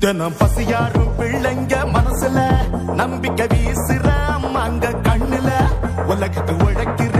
தினம் பசியாரும் பிள்ளைங்க மனசுல நம்பிக்கை வீசுற அம்மா அங்க கண்ணுல உலகத்து உழைக்கிற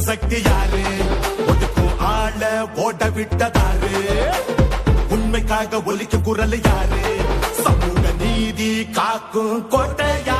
நம்ம சக்தி யாரு? ஒதுக்கும் ஆள ஓட விட்டதாரு. உண்மைக்காக ஒலிக்கும் குரல் யாரு? சமூக நீதி காக்கும் கோட்டை யாரு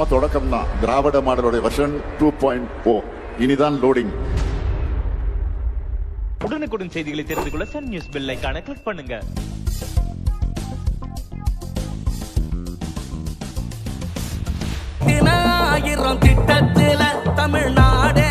சும்மா தொடக்கம் தான் திராவிட மாடலுடைய வருஷன் டூ பாயிண்ட் ஓ இனிதான் லோடிங் உடனுக்குடன் செய்திகளை தெரிந்து கொள்ள சன் நியூஸ் பெல் கிளிக் பண்ணுங்க. தின ஆயிரம் திட்டத்துல தமிழ்நாடே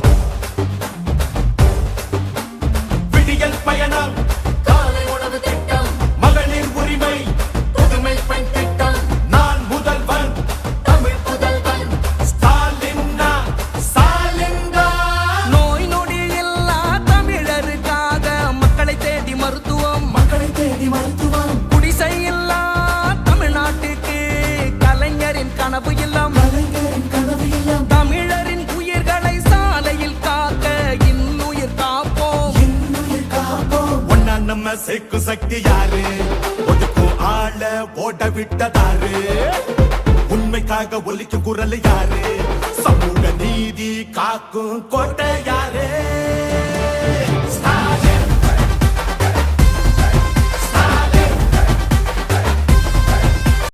தேடி மருத்துவம் குடிசை இல்லா தமிழ்நாட்டுக்கு கலைஞரின் கனவு இல்லம் கலைஞரின் கனவு இல்லம் தமிழரின் உயிர்களை சாலையில் காக்க இன்னுயிர் காப்போம். இன்னுயிர் காப்போம். ஒன்னா நம்ம சேர்க்கும் சக்தி யாரு? ஒதுக்கும் ஆள ஓட விட்டதாரு. உண்மைக்காக ஒலிக்கும் குரல் யாரு? சமூக நீதி காக்கும் கோட்டை யாரு?